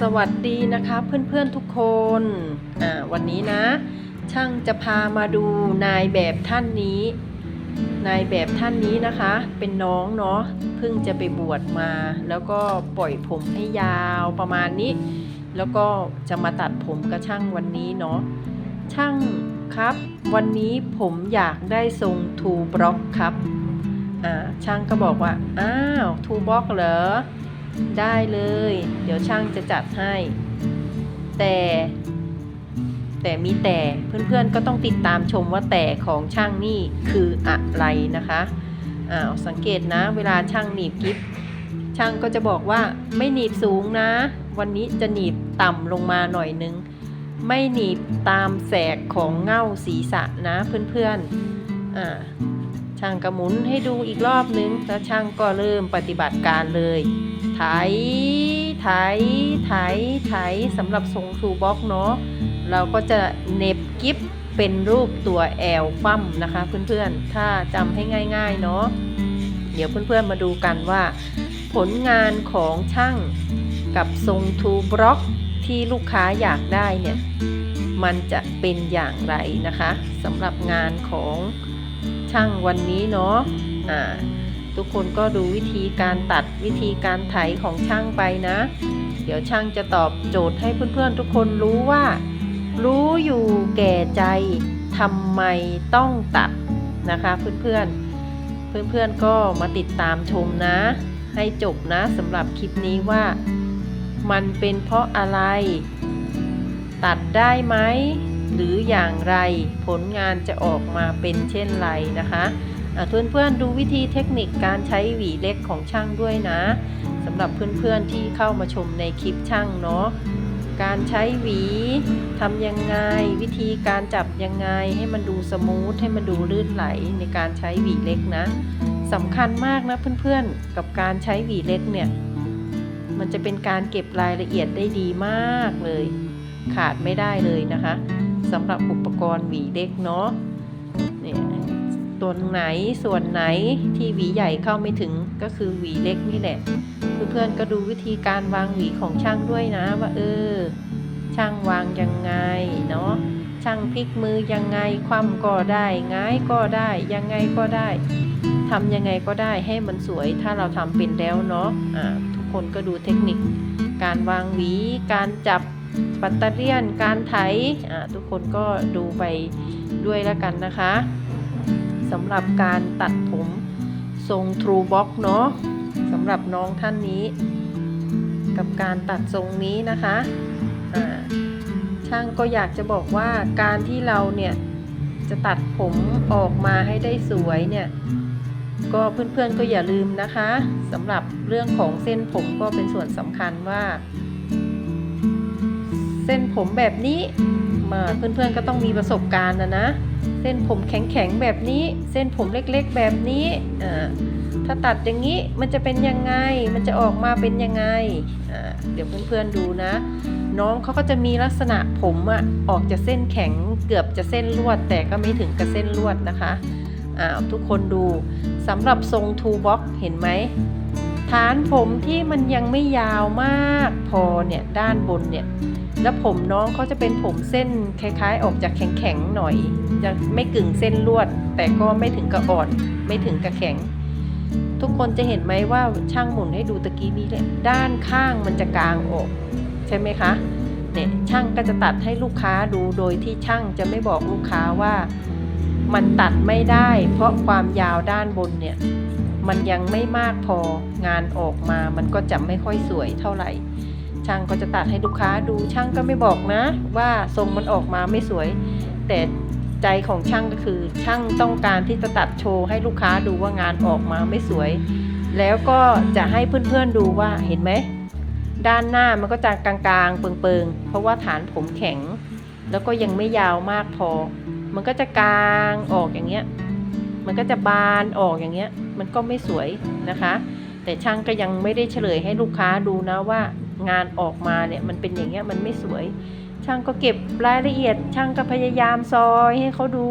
สวัสดีนะคะเพื่อนๆทุกคนวันนี้นะ ช่างจะพามาดูนายแบบท่านนี้ นายแบบท่านนี้นะคะ เป็นน้องเนาะเพิ่งจะไปบวชมา แล้วก็ปล่อยผมให้ยาวประมาณนี้ แล้วก็จะมาตัดผมกับช่างวันนี้เนาะช่างครับ วันนี้ผมอยากได้ทรงทูบล็อกครับช่างก็บอกว่าอ้าวทูบล็อกเหรอ ได้เลย เดี๋ยวช่างจะจัดให้ แต่ แต่มีแต่เพื่อนๆก็ต้องติดตามชมว่าแต่ของช่างนี่คืออะไรนะคะอ้าวสังเกตนะ เวลาช่างหนีบกิฟช่างก็จะบอกว่าไม่หนีบสูงนะ วันนี้จะหนีบต่ำลงมาหน่อยนึง ไม่หนีบตามแสกของเง่าศีรษะนะเพื่อนๆอ่าช่างกระหมุนให้ดูอีกรอบนึง แล้วช่างก็เริ่มปฏิบัติการเลย ไถไถไถไถสำหรับทรงทูบ็อกเนาะเราก็จะเน็บกิฟเป็นรูปตัวแอลคว่ำนะคะ เพื่อนๆ ถ้าจำให้ง่ายๆเนาะเดี๋ยวเพื่อนๆมาดูกันว่า ผลงานของช่างกับทรงทูบล็อกที่ลูกค้าอยากได้เนี่ย มันจะเป็นอย่างไรนะคะสำหรับงานของช่างวันนี้เนาะอ่า ทุกคนก็ดูวิธีการตัดวิธีการไถของช่างไปนะ เดี๋ยวช่างจะตอบโจทย์ให้เพื่อนๆ ทุกคนรู้ว่า รู้อยู่แก่ใจทำไมต้องตัดนะคะเพื่อนๆ เพื่อนๆก็มาติดตามชมนะ ให้จบนะสำหรับคลิปนี้ว่า มันเป็นเพราะอะไร ตัดได้ไหมหรืออย่างไรผลงานจะออกมาเป็นเช่นไรนะคะอะ เพื่อนๆดูวิธีเทคนิคการใช้หวีเล็กของช่างด้วยนะสำหรับเพื่อนๆที่เข้ามาชมในคลิปช่างเนาะการใช้หวีทำยังไง วิธีการจับยังไงให้มันดูสมูทให้มันดูลื่นไหลในการใช้หวีเล็กนะสำคัญมากนะเพื่อนๆ กับการใช้หวีเล็กเนี่ย มันจะเป็นการเก็บรายละเอียดได้ดีมากเลย ขาดไม่ได้เลยนะคะสำหรับอุปกรณ์หวีเล็กเนาะ ตัวไหนส่วนไหนที่หวีใหญ่เข้าไม่ถึงก็คือหวีเล็กนี่แหละเพื่อนๆก็ดูวิธีการวางหวีของช่างด้วยนะว่าเออ ช่างวางยังไงเนาะช่างพลิกมือยังไงคว่ำก็ได้ง่ายก็ได้ยังไงก็ได้ทำยังไงก็ได้ให้มันสวยถ้าเราทำเป็นแล้วเนาะอ่าทุกคนก็ดูเทคนิค การวางหวี การจับปัตเตอร์เลียน การไถทุกคนก็ดูไปด้วยแล้วกันนะคะ สำหรับการตัดผมทรง True Box เนาะสำหรับน้องท่านนี้ กับการตัดทรงนี้นะคะช่างก็อยากจะบอกว่าการที่เราเนี่ยจะตัดผมออกมาให้ได้สวยเนี่ยก็เพื่อนๆก็อย่าลืมนะคะสำหรับเรื่องของเส้นผมก็เป็นส่วนสำคัญว่า เส้นผมแบบนี้ มาเพื่อนๆก็ต้องมีประสบการณ์นะนะ เส้นผมแข็งๆแบบนี้ เส้นผมเล็กๆแบบนี้ถ้าตัดอย่างนี้มันจะเป็นยังไง มันจะออกมาเป็นยังไง เดี๋ยวเพื่อนๆดูนะ น้องเขาก็จะมีลักษณะผมอะออกจะเส้นแข็งเกือบจะเส้นลวด แต่ก็ไม่ถึงกับเส้นลวดนะคะอ่าทุกคนดูสำหรับทรงทูบ็อกเห็นไหมฐานผมที่มันยังไม่ยาวมากพอเนี่ยด้านบนเนี่ย แล้วผมน้องเขาจะเป็นผมเส้นคล้ายๆ ออกจากแข็งๆหน่อยจะไม่กึ่งเส้นลวด แต่ก็ไม่ถึงกับอ่อน ไม่ถึงกับแข็ง ทุกคนจะเห็นไหมว่าช่างหมุนให้ดูตะกี้นี้เลยด้านข้างมันจะกลางออกใช่ไหมคะเนี่ยช่างก็จะตัดให้ลูกค้าดูโดยที่ช่างจะไม่บอกลูกค้าว่ามันตัดไม่ได้ เพราะความยาวด้านบนเนี่ยมันยังไม่มากพองานออกมามันก็จะไม่ค่อยสวยเท่าไหร่ ช่างก็จะตัดให้ลูกค้าดูช่างก็ไม่บอกนะ ว่าทรงมันออกมาไม่สวย แต่ใจของช่างก็คือ ช่างต้องการที่จะตัดโชว์ให้ลูกค้าดูว่างานออกมาไม่สวย แล้วก็จะให้เพื่อนๆดูว่าเห็นไหมด้านหน้ามันก็จะกลางๆ เปิงๆ เพราะว่าฐานผมแข็ง แล้วก็ยังไม่ยาวมากพอ มันก็จะกลางออกอย่างเงี้ย มันก็จะบานออกอย่างเงี้ย มันก็ไม่สวยนะคะ แต่ช่างก็ยังไม่ได้เฉลยให้ลูกค้าดูนะว่า งานออกมาเนี่ยมันเป็นอย่างเงี้ยมันไม่สวย ช่างก็เก็บรายละเอียด ช่างก็พยายามซอยให้เขาดู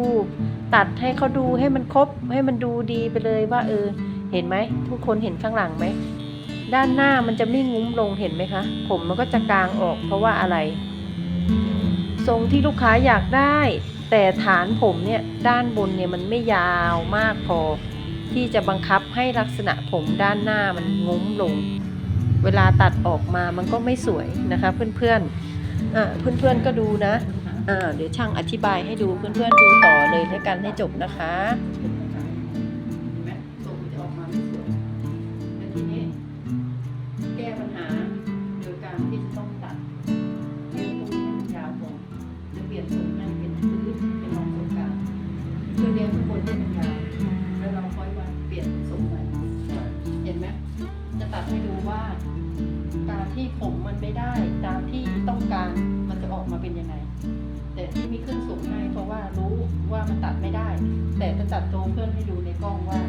ตัดให้เขาดูให้มันครบให้มันดูดีไปเลยว่า เออ เห็นไหมทุกคนเห็นข้างหลังไหมด้านหน้ามันจะไม่งุ้มลงเห็นไหมคะ ผมมันก็จะกางออกเพราะว่าอะไร ทรงที่ลูกค้าอยากได้ แต่ฐานผมเนี่ยด้านบนเนี่ยมันไม่ยาวมากพอ ที่จะบังคับให้ลักษณะผมด้านหน้ามันงุ้มลง เวลาตัดออกมามันก็ไม่สวยนะคะ เพื่อนๆอ่าเพื่อนๆก็ดูนะอ่าเดี๋ยวช่างอธิบายให้ดูเพื่อนๆดูต่อเลยให้กันให้จบนะคะ ว่า การที่ผมมันไม่ได้ตามที่ต้องการมันจะออกมาเป็นยังไง แต่ที่มีขึ้นสูงให้เพราะว่ารู้ว่ามันตัดไม่ได้ แต่จะตัดโตเพื่อนให้ดูในกล้องว่า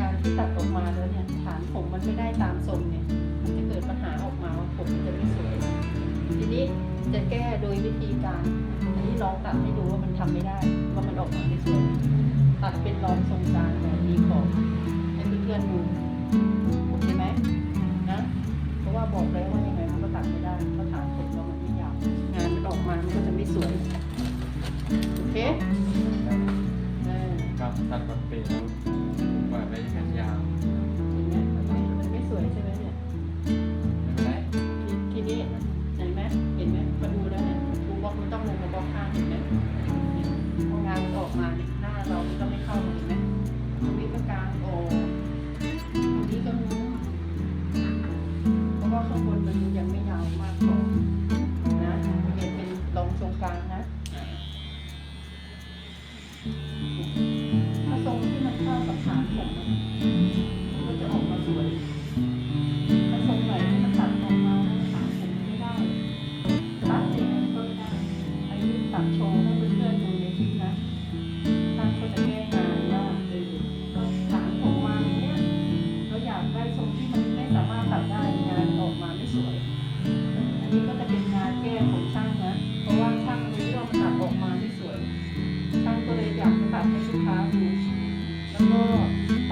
การที่ตัดออกมาแล้วเนี่ยฐานผมมันไม่ได้ตามทรงเนี่ย มันจะเกิดปัญหาออกมาว่าผมมันจะไม่สวย ทีนี้จะแก้โดยวิธีการอันนี้ลองตัดให้ดูว่ามันทำไม่ได้ ว่ามันออกมาไม่สวยตัดเป็นรองทรงกลางแบบนี้ก่อนให้เพื่อนๆดู บอกแล้ว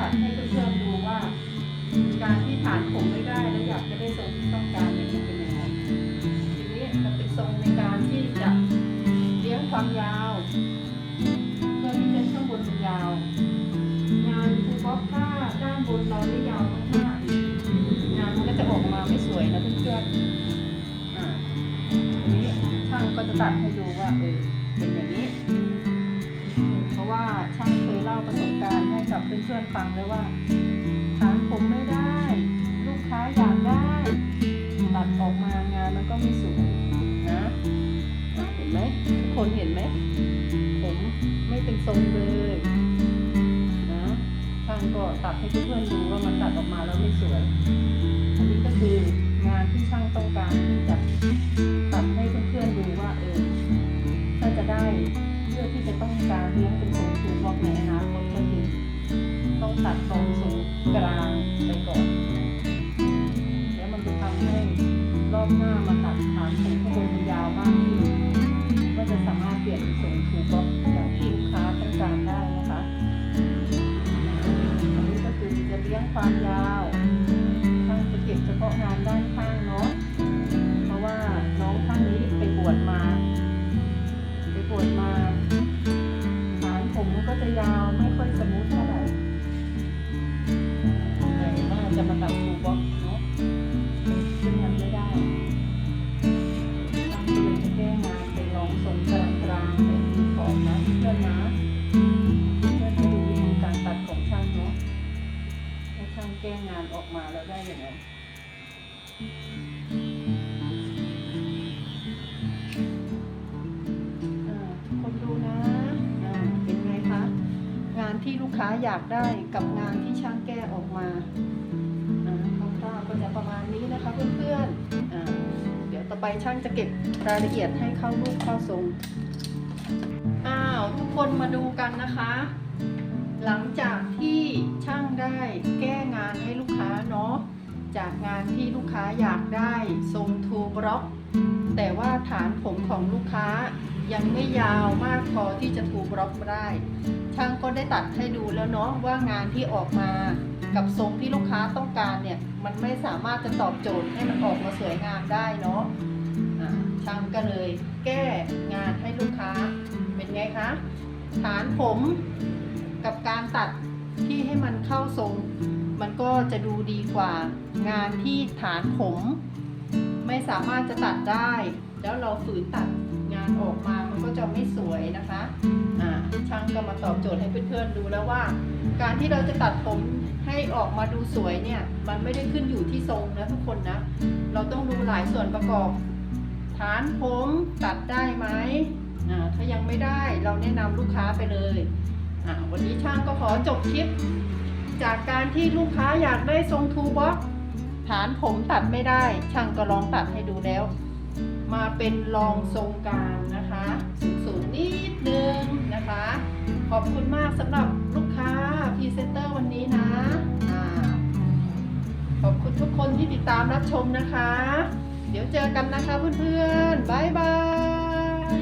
ตัดให้เพื่อนๆดูว่า การที่ฐานผมไม่ได้แล้วอยากจะได้ทรงที่ต้องการเนี่ยมันเป็นยังไงทีนี้มันเป็นทรงในการที่จะเลี้ยงความยาวเพื่อที่จะข้างบนเป็นยาว งานคือบ็อกถ้าด้านบนเราไม่ยาวมากๆงานมันก็จะออกมาไม่สวยนะเพื่อนๆอ่าทีนี้ช่างก็จะตัดให้ดูว่าเออ ณ์ให้กับเพื่อนฟังเลยว่าฐานผมไม่ได้ ลูกค้าอยากได้ตัดออกมางานมันก็ไม่สวยนะเห็นไหมทุกคนเห็นไหมผมไม่เป็นทรงเลยนะช่างก็ตัดให้เพื่อนดูว่ามันตัดออกมาแล้วไม่สวย อันนี้ก็คืองานที่ช่างต้องการที่จะ ที่ลูกค้าอยากได้กับงานที่ช่างแก้ออกมาคร่าวๆก็จะประมาณนี้นะคะเพื่อนๆเดี๋ยวต่อไปช่างจะเก็บรายละเอียดให้เข้ารูปเข้าทรงอ้าวทุกคนมาดูกันนะคะ หลังจากที่ช่างได้แก้งานให้ลูกค้าเนาะจากงานที่ลูกค้าอยากได้ทรงทูบล็อก แต่ว่าฐานผมของลูกค้ายังไม่ยาวมากพอที่จะทูบล็อกได้ช่างก็ได้ตัดให้ดูแล้วเนาะว่างานที่ออกมากับทรงที่ลูกค้าต้องการเนี่ยมันไม่สามารถจะตอบโจทย์ให้มันออกมาสวยงามได้เนาะช่างก็เลยแก้งานให้ลูกค้าเป็นไงคะฐานผมกับการตัดที่ให้มันเข้าทรง มันก็จะดูดีกว่างานที่ฐานผม ไม่สามารถจะตัดได้ แล้วเราฝืนตัดงานออกมามันก็จะไม่สวยนะคะอ่าช่างก็มาตอบโจทย์ให้เพื่อนๆดูแล้วว่า การที่เราจะตัดผมให้ออกมาดูสวยเนี่ย มันไม่ได้ขึ้นอยู่ที่ทรงนะทุกคนนะ เราต้องดูหลายส่วนประกอบ ฐานผมตัดได้ไหมอ่าถ้ายังไม่ได้เราแนะนำลูกค้าไปเลยอ่าวันนี้ช่างก็ขอจบคลิป จากการที่ลูกค้าอยากได้ทรงทูบ็อก ฐานผมตัดไม่ได้ ช่างก็ลองตัดให้ดูแล้ว มาเป็นรองทรงกลางนะคะ สูงสูงนิดนึงนะคะ ขอบคุณมากสำหรับลูกค้าพรีเซนเตอร์วันนี้นะขอบคุณทุกคนที่ติดตามรับชมนะคะ เดี๋ยวเจอกันนะคะเพื่อนๆ บ๊ายบาย